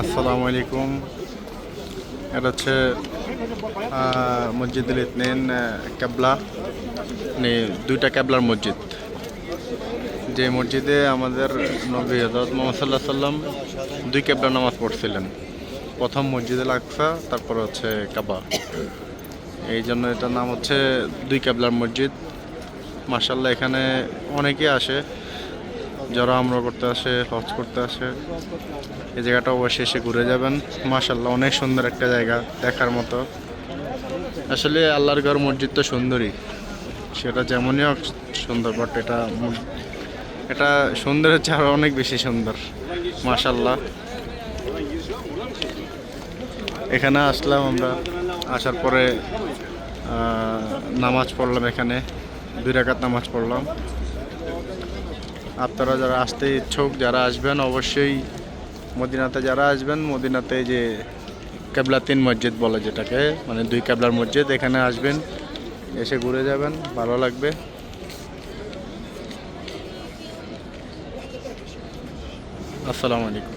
আসসালামু আলাইকুম। এটা হচ্ছে আহ, মসজিদুল ইতনিন কেবলা। মানে দুইটা ক্যাবলার মসজিদ। যে মসজিদে আমাদের নবী হজরত মোহাম্মদ সাল্লাম দুই কেবলা নামাজ পড়ছিলেন। প্রথম মসজিদে লাগসা তারপর হচ্ছে কাবা। এই জন্য এটার নাম হচ্ছে দুই কেবলার মসজিদ। মার্শাল্লাহ এখানে অনেকে আসে। যারা আমরা করতে আসে, হজ করতে আসে, এই জায়গাটা অবশ্যই এসে ঘুরে যাবেন। মাশাল্লাহ অনেক সুন্দর একটা জায়গা দেখার মতো। আসলে আল্লাহর ঘর মসজিদ তো সুন্দরই। সেটা যেমনই হোক সুন্দর বাট এটা এটা সুন্দর হচ্ছে আরও অনেক বেশি সুন্দর। মাশাল্লাহ এখানে আসলাম আমরা, আসার পরে নামাজ পড়লাম এখানে। দুই রাকাত নামাজ পড়লাম। আপনারা যারা আসতে ইচ্ছুক, যারা আসবেন, অবশ্যই মদিনাতে যারা আসবেন, মদিনাতে যে কেবলা তিন মসজিদ বলে যেটাকে মানে দুই কেবলার মসজিদ, এখানে আসবেন, এসে ঘুরে যাবেন, ভালো লাগবে। আসসালামু আলাইকুম।